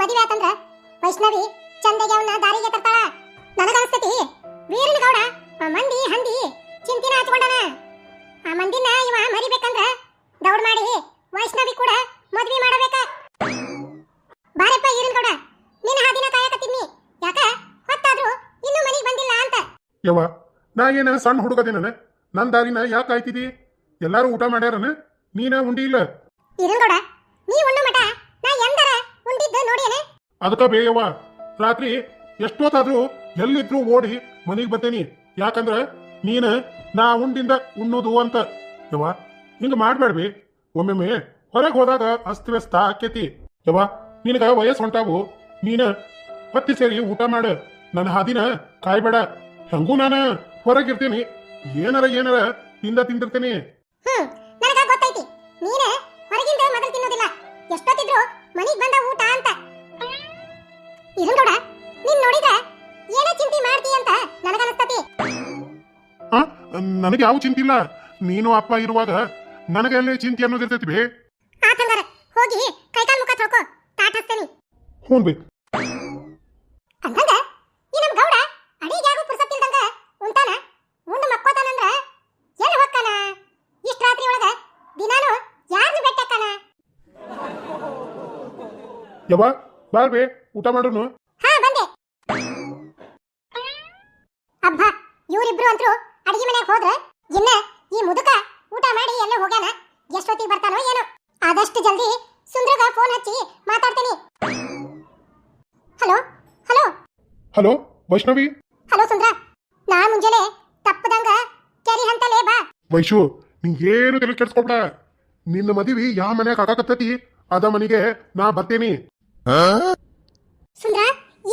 ಮದುವೆ ಆತಂದ್ರ ವೈಷ್ಣವಿ ಚಂದಗೆ ಅವನ್ನ ದಾರಿಗೆ ತರ್ತಾಳ. ನನಗನ್ಸ್ತತಿ. ವೀರನ ಗೌಡ ಆ ಮಂದಿ ಹಂದಿ ಚಿಂತಿನ ಹಚ್ಕೊಂಡನ. ಆ ಮಂದಿನ ಇವ ಮರಿಬೇಕಂದ್ರ ದೌಡ್ ಮಾಡಿ ವೈಷ್ಣವಿ ಕೂಡ ಮದ್ವಿ ಮಾಡಬೇಕ. ಬಾರಪ್ಪ ಈರನ್ ಗೌಡ ನಿನ್ನ ಹಾದಿನ ಕಾಯಕತ್ತಿದ್ನಿ. ಯಾಕ? ಹೊತ್ತಾದ್ರೂ ಇನ್ನೂ ಮನೆಗೆ ಬಂದಿಲ್ಲ ಅಂತ. ಯವ್ವ ನಾ ಏನ ಸಣ್ಣ ಹುಡುಗದಿನ ನನ್ನ ದಾರಿನ ಯಾಕೆ ಕಾಯ್ತಿದಿ? ಎಲ್ಲಾರು ಊಟ ಮಾಡ್ಯಾರನ? ನೀನ ಉಂಡಿ ಇಲ್ಲ? ಈರನ್ ಗೌಡ ಅದಕ್ಕ ಬೇಯವ್ವ. ರಾತ್ರಿ ಎಷ್ಟೊತ್ತಾದ್ರೂ ಎಲ್ಲಿದ್ರು ಓಡಿ ಮನೆಗೆ ಬರ್ತೇನಿ. ಯಾಕಂದ್ರ ನೀನ ನಾ ಉಂಡಿಂದ ಉಣ್ಣೋದು ಅಂತ. ಯವ್ವ, ಹಿಂಗ ಮಾಡ್ಬೇಡ್ವಿ ಒಮ್ಮೆಮ್ಮೆ ಹೊರಗೆ ಹೋದಾಗ ಅಸ್ತವ್ಯಸ್ತ ಆಕೇತಿ. ಯವ್ವ, ನಿನಗ ವಯಸ್ಸು ಹೊಂಟಾವು ನೀನ ಹತ್ತಿ ಸೇರಿ ಊಟ ಮಾಡ. ನನ್ನ ಹಾದಿನ ಕಾಯ್ಬೇಡ. ಹೆಂಗೂ ನಾನ ಹೊರಗಿರ್ತೀನಿ ಏನಾರ ಏನಾರ ತಿಂದ ತಿಂದಿರ್ತೇನಿ. ಇರುಂಗೌಡ ನೀನ್ ನೋಡಿದ್ರೆ ಏನೋ ಚಿಂತೆ ಮಾಡ್ತಿ ಅಂತ ನನಗನ್ಸ್ತತಿ. ನನಗೆ ಯಾವ ಚಿಂತೆ ಇಲ್ಲ. ನೀನು ಅಪ್ಪ ಇರುವಾಗ ನನಗೆ ಎಲ್ಲಿ ಚಿಂತೆ ಅನ್ನೋದಿರ್ತೈತಿ ಬೇ. ಆತಂಗಾರ ಹೋಗಿ ಕೈಕಾಲ್ ಮುಖ ತೊಳ್ಕೊ ತಾಟ್ ಹಾಕ್ತೇನೆ ಹ್ಞೂ ಬೇ. ಅಂದಂಗ ಈ ನಮ್ ಗೌಡ ಅಡಿಗ್ಯಾಗೂ ಪುರ್ಸತ್ತಿಲ್ದಂಗ ಉಂತಾನ ಉಂಡು ಮಕ್ಕೋತಾನಂದ್ರ ಎಲ್ಲಿ ಹೋಗ್ತಾನ ಇಷ್ಟ ರಾತ್ರಿ ಒಳಗ ದಿನಾನು ಯಾರನ್ನ ಬೆಟ್ಟಕ್ಕಾನ ಯವ್ವ ಬಾರ್ ಬೇ ಊಟ ಮಾಡೋನು? ಹಾ ಬಂದೆ. ಅಬ್ಬಾ ಇವರಿಬ್ರು ಅಂತೂ ಅಡಿಗೆ ಮನೆಗೆ ಹೋದ್ರೆ ಇನ್ನ ಈ ಮುದುಕ ಊಟ ಮಾಡಿ ಎಲ್ಲ ಹೋಗ್ಯಾನ. ಎಷ್ಟೊತ್ತಿಗೆ ಬರ್ತಾನೋ ಏನೋ. ಆದಷ್ಟು ಜಲ್ದಿ ಸುಂದ್ರಗ ಫೋನ್ ಹಚ್ಚಿ ಮಾತಾಡ್ತೀನಿ. Hello hello. Hello Vaishnavi? Hello Sundra ನಾ ಮುಂಜಾನೆ ತಪ್ಪದಂಗ ಕೆರಿ ಹಂತಲೇ ಬಾ. ವೈಶು ಏನು ತಲೆ ಕೆಡ್ಸ್ಕೊಬೇಡ. ನಿನ್ನ ಮದುವೆ ಯಾವ ಮನೆಗೆ ಆಗಾಕತ್ತೈತಿ? ಅದ ಮನೆಗೆ ನಾ ಬರ್ತೇನಿ. ಸುಂದ್ರ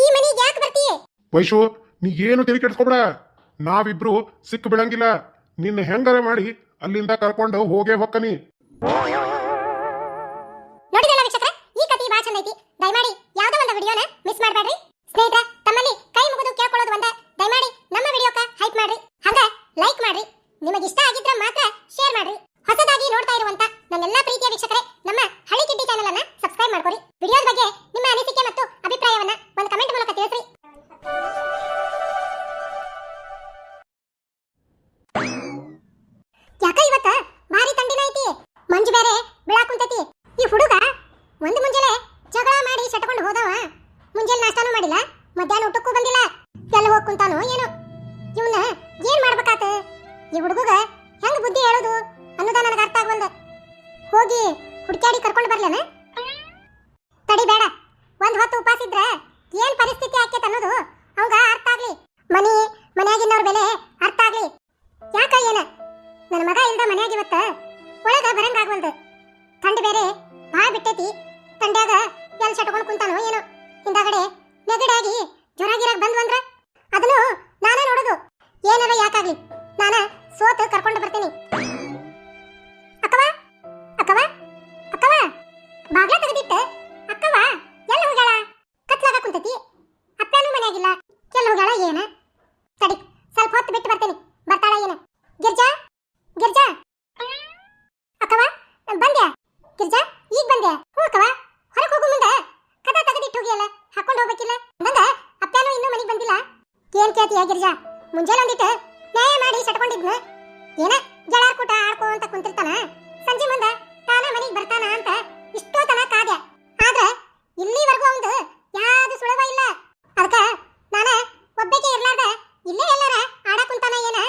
ಈ ಮನೆಗೆ ಯಾಕೆ ಬರ್ತೀಯ? ವೈಶು ನೀ ಏನು ತಲೆ ಕೆಡ್ಸ್ಕೊಬೇಡ. ನಾವಿಬ್ರು ಸಿಕ್ಕ ಬಿಡಂಗಿಲ್ಲ ನಿನ್ನ ಹೆಂಗಾರ ಮಾಡಿ ಅಲ್ಲಿಂದ ಕರ್ಕೊಂಡು ಹೋಗೇ ಹೊಕ್ಕನಿ. ನೋಡಿದಲ್ಲ ವೀಕ್ಷಕರ ಈ ಕಥೆ ಬಹಳ ಚಂದ ಐತಿ. ದಯಮಾಡಿ ಯಾವ್ದೋ ಒಂದು ವಿಡಿಯೋನ ಮಿಸ್ ಮಾಡಬೇಡ್ರಿ ಸ್ನೇಹಿತರೆ ತಮ್ಮಲ್ಲಿ ಕೈ ಮುಗಿದು ಕೇಳ್ಕೊಳ್ಳೋದು ಒಂದ. ದಯಮಾಡಿ ನಮ್ಮ ವಿಡಿಯೋಕ ಹೈಪ್ ಮಾಡ್ರಿ. ಹಂಗ ಲೈಕ್ ಮಾಡ್ರಿ. ನಿಮಗೆ ಇಷ್ಟ ಆಗಿದ್ರೆ ಮಾತ್ರ ಶೇರ್ ಮಾಡ್ರಿ. ಹೊಸದಾಗಿ ನೋಡ್ತಾ ಇರುವಂತ ನನ್ನೆಲ್ಲ ಪ್ರೀತಿಯ ವೀಕ್ಷಕರೇ ನಮ್ಮ ಕುಂತಾನೋ ಏನೋ? ಇವನ್ನ ಏನ್ ಮಾಡ್ಬೇಕಾತ? ಈ ಹುಡುಗಗ ಹೆಂಗ್ ಬುದ್ಧಿ ಹೇಳೋದು ಅನ್ನೋದ ನನಗೆ ಅರ್ಥ ಆಗವಲ್ದ ಹೋಗಿ ಹುಡುಕ್ಯಾಡಿ ಕರ್ಕೊಂಡು ಬರ್ಲೇನ? ತಡಿ ಬೇಡ. ಒಂದ್ ಹೊತ್ತು ಉಪವಾಸ ಇದ್ರ ಏನ್ ಪರಿಸ್ಥಿತಿ ಆಕೇತ ಅನ್ನೋದು ಅವಂಗ ಅರ್ಥ ಆಗ್ಲಿ. ಮನಿ ಮನ್ಯಾಗಿನ್ನವ್ರ ಬೆಲೆ ಅರ್ಥ ಆಗ್ಲಿ. ಯಾಕ ಏನ? ನನ್ನ ಮಗ ಇಲ್ದ ಮನ್ಯಾಗ ಇವತ್ತ ಒಳಗ ಬರಂಗಾಗ್ವಲ್ದು ತಂಡ ಬೇರೆ ಭಾಳ ಬಿಟ್ಟೈತಿ. ತಂಡ್ಯಾಗ ಎಲ್ಲಿ ಸಟ್ಕೊಂಡ್ ಕುಂತಾನೋ ಏನೋ. ಹಿಂದಾಗಡೆ ನೆಗಡಾಗಿ ಗಿರ್ಜಾ ಮುಂಜಾನೆ ಒಂದಿಟ್ಟು ನ್ಯಾಯ ಮಾಡಿ ಸಟ್ಕೊಂಡಿದ್ನ ಏನ ಜಳಾರ್ಕೂಟ ಆಡ್ಕೋ ಅಂತ ಕುಂತಿರ್ತಾನ ಸಂಜೆ ಮುಂದ ತಾನ ಮನೆಗೆ ಬರ್ತಾನ ಅಂತ ಇಷ್ಟೋ ತನ ಕಾದ್ಯ ಆದ್ರ ಇಲ್ಲಿವರೆಗೂ ಅವಂದು ಯಾವ್ದು ಸುಳವ ಇಲ್ಲ ಅದಕ್ಕ ನಾನ ಒಬ್ಬಕ್ಕೆ ಇರ್ಲಾರ್ದ ಇಲ್ಲೇ ಎಲ್ಲಾರ ಆಡಕ್ ಕುಂತಾನ ಏನ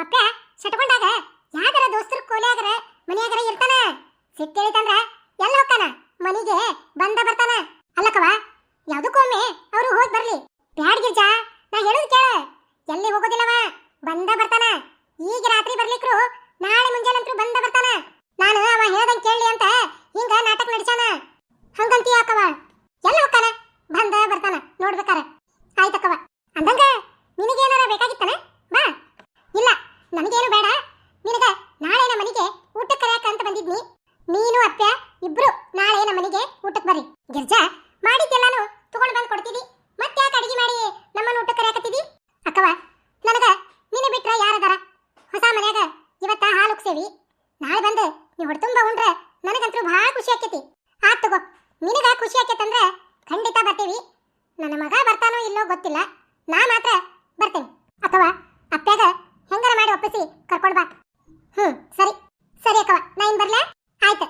ನಮ್ಮಪ್ಪ ನನಗಂತೂ ಭಾಳ ಖುಷಿ ಆಕೈತಿ. ಆತ್ ತಗೋ. ನಿನಗ ಖುಷಿ ಆಕೈತಂದ್ರೆ ಖಂಡಿತ ಬರ್ತೀವಿ. ನನ್ನ ಮಗ ಬರ್ತಾನೋ ಇಲ್ಲೋ ಗೊತ್ತಿಲ್ಲ. ನಾ ಮಾತ್ರ ಬರ್ತೇನೆ. ಅಥವಾ ಅಪ್ಪ್ಯಾಗ ಹೆಂಗಾರ ಮಾಡಿ ಒಪ್ಪಿಸಿ ಕರ್ಕೊಂಡ್ ಬಾ. ಹ್ಮ್, ಸರಿ. ಸರಿ ಅಕ್ಕವ ನಾ ಇನ್ ಬರ್ಲಾ? ಆಯ್ತು.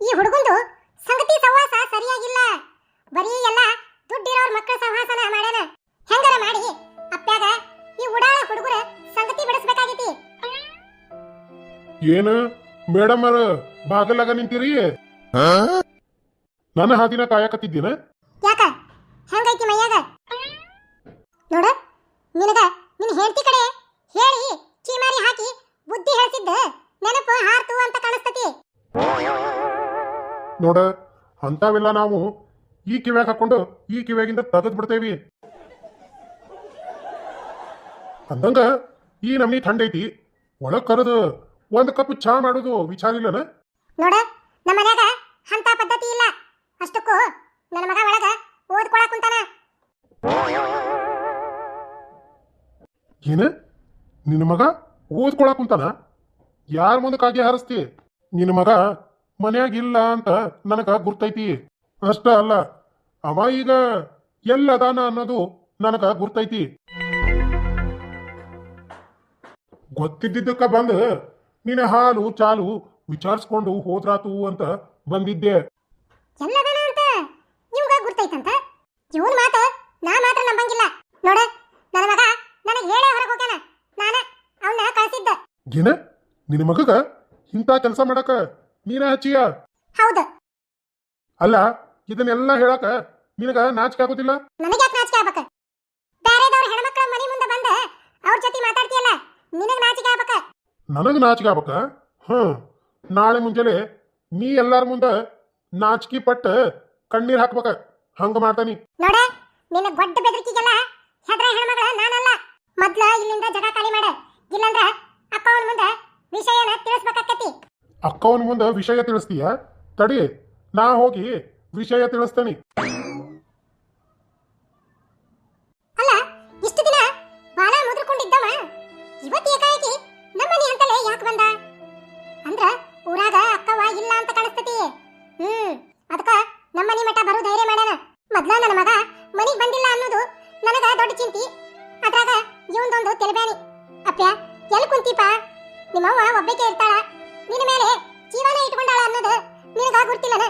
ಈ ಹುಡುಗಂದು ಸಂಗತಿ ಸಹವಾಸ ಸರಿಯಾಗಿಲ್ಲ. ಬರೀ ಎಲ್ಲ ದುಡ್ಡಿರೋರ್ ಮಕ್ಕಳ ಸಹವಾಸನ ಮಾಡ್ಯಾನ. ಹೆಂಗಾರ ಮಾಡಿ ಅಪ್ಪ್ಯಾಗ ಈ ಉಡಾಳ ಹುಡುಗರ ಸಂಗತಿ ಬಿಡಿಸ್ಬೇಕಾಗೈತಿ? ಏನು? ಮೇಡಮ್ ಅವ್ರ ಬಾಗಲಾಗ ನಿಂತೀರಿ. ನನ್ನ ಹಾದಿನ ಕಾಯಕತ್ತಿದ್ದೀನ? ಯಾಕ? ಹೆಂಗೈತಿ ಮೈಯಾಗ? ನೋಡ ನಿನಗ ನಿನ್ ಹೆಂಡತಿ ಕಡೆ ಹೇಳಿ ಚೀಮಾರಿ ಹಾಕಿ ಬುದ್ಧಿ ಹೇಳ್ತಿದ್ದ ನೆನಪು ಹಾರ್ತು ಅಂತ ಕಾಣಿಸ್ತತಿ. ನೋಡ ಅಂತಾವೆಲ್ಲ ನಾವು ಈ ಕಿವ್ಯಾಗ ಹಾಕೊಂಡು ಈ ಕಿವ್ಯಾಗಿಂದ ತಗದ್ ಬಿಡ್ತೇವಿ. ಅಂದಂಗ ಈ ನಮ್ನಿ ಥಂಡೈತಿ ಒಳಗ್ ಕರೆದು ಒಂದ್ ಕಪ್ ಚಾ ಮಾಡೋದು ವಿಚಾರ ಇಲ್ಲನ ನೋಡ ನಮ್ಮ ಮನ್ಯಾಗ ಅಂತ ಪದ್ಧತಿ ಇಲ್ಲ. ಅಷ್ಟಕ್ಕೂ ನನ್ನ ಮಗ ಒಳಗ ಓದ್ಕೊಳಕ್ ಕುಂತಾನ. ಏನ? ನಿನ್ನ ಮಗ ಓದ್ಕೊಳಕ್ ಕುಂತಾನ? ಯಾರ ಮುಂದಕ್ಕಾಗಿ ಹಾರಿಸ್ತಿ? ನಿನ್ನ ಮಗ ಮನ್ಯಾಗ ಇಲ್ಲ ಅಂತ ನನಗ ಗುರ್ತೈತಿ. ಅಷ್ಟ ಅಲ್ಲ ಅವ ಈಗ ಎಲ್ಲದಾನ ಅನ್ನೋದು ನನಗ ಗುರ್ತೈತಿ. ಗೊತ್ತಿದ್ದಕ್ಕ ಬಂದು ನಿನ್ನ ಹಾಲು ಚಾಲು ವಿಚಾರಿಸ್ಕೊಂಡು ಹೋದ್ರಾತು ಅಂತ ಬಂದಿದ್ದೆ. ಎಲ್ಲದನ ಅಂತ? ಗುರ್ತೈತಂತ? ಇವನ್ ಮಾತ ನಾ ಮಾತ್ರ ನಂಬಂಗಿಲ್ಲ. ನೋಡ ನನ್ನ ಮಗ ನನಗೆ ಹೇಳೇ ಹೊರಗೆ ಹೋಗ್ಯಾನ. ನಾನ ಅವನ್ನ ಕಳ್ಸಿದ್ದ. ಏನ? ನಿನ್ನ ಮಗಗ ಇಂಥ ಕೆಲಸ ಮಾಡಕ ನೀನ ಹಚ್ಚಿಯ? ಹೌದು. ಅಲ್ಲ ಇದನ್ನೆಲ್ಲ ಹೇಳಕ ನಿನಗ ನಾಚಿಕೆ ಆಗೋದಿಲ್ಲ? ನನಗ್ಯಾಕೆ ನಾಚಿಕೆ ಆಗ್ಬೇಕ ಹೆಣ್ಮಕ್ಳ ಮನೆ ಮುಂದೆ ಬಂದ ಅವ್ರ ಜೊತೆ ಮಾತಾಡ್ತೀಯಲ್ಲ ನಿನಗ್ ನಾಚಿಕೆ ಆಗ್ಬೇಕ ನನಗ ನಾಚಿಕೆ ಆಗ್ಬೇಕ? ಹ್ಮ್. ನಾಳೆ ಮುಂಜಾನೆ ನೀ ಎಲ್ಲಾರ ಮುಂದ ನಾಚಿಕೆ ಪಟ್ಟ ಕಣ್ಣೀರ್ ಹಾಕ್ಬೇಕ. ಹಂಗ ಮಾಡ್ತಾನಿ. ನೋಡ ನಿನ್ನ ಗೊಡ್ಡ ಬೆದರಿಕೆಗೆಲ್ಲ ಹೆದ್ರ ಹೆಣ್ಮಗಳ ನಾನಲ್ಲ. ಮೊದ್ಲ ಇಲ್ಲಿಂದ ಜಗ ಖಾಲಿ ಮಾಡ. ಇಲ್ಲಂದ್ರ ಅಪ್ಪ ಅವನ ಮುಂದೆ ವಿಷಯನ ತಿಳಿಸ್ಬೇಕಾಕತಿ ಅಕ್ಕವನ ಮುಂದೆ ವಿಷಯ ತಿಳಿಸ್ತೀಯ? ತಡಿ ನಾ ಹೋಗಿ ವಿಷಯ ತಿಳಿಸ್ತೇನಿ. ಅಂದ್ರ ಊರಾಗ ಅಕ್ಕವ ಇಲ್ಲ ಅಂತ ಕಾಣಿಸ್ತತಿ. ಹ್ಮ್, ಅದಕ್ಕ ನಮ್ಮನೆ ಮಠ ಬರೋ ಧೈರ್ಯ ಮಾಡ್ಯಾನ. ಮೊದ್ಲ ನನ್ನ ಮಗ ಮನಿಗ್ ಬಂದಿಲ್ಲ ಅನ್ನೋದು ನನಗ ದೊಡ್ಡ ಚಿಂತಿ. ಅದ್ರಾಗ ಇವಂದೊಂದು ತೆಲಬ್ಯಾನಿ. ಅಪ್ಪ್ಯ, ಎಲ್ ಕುಂತೀಪ? ನಿಮ್ಮವ್ವ ಒಬ್ಬಕ್ಕೆ ಇರ್ತಾಳ. ನಿನ್ನ ಮೇಲೆ ಜೀವನ ಇಟ್ಕೊಂಡಾಳ ಅನ್ನೋದು ನಿನಗ ಮಾಡ್ಬೇಡ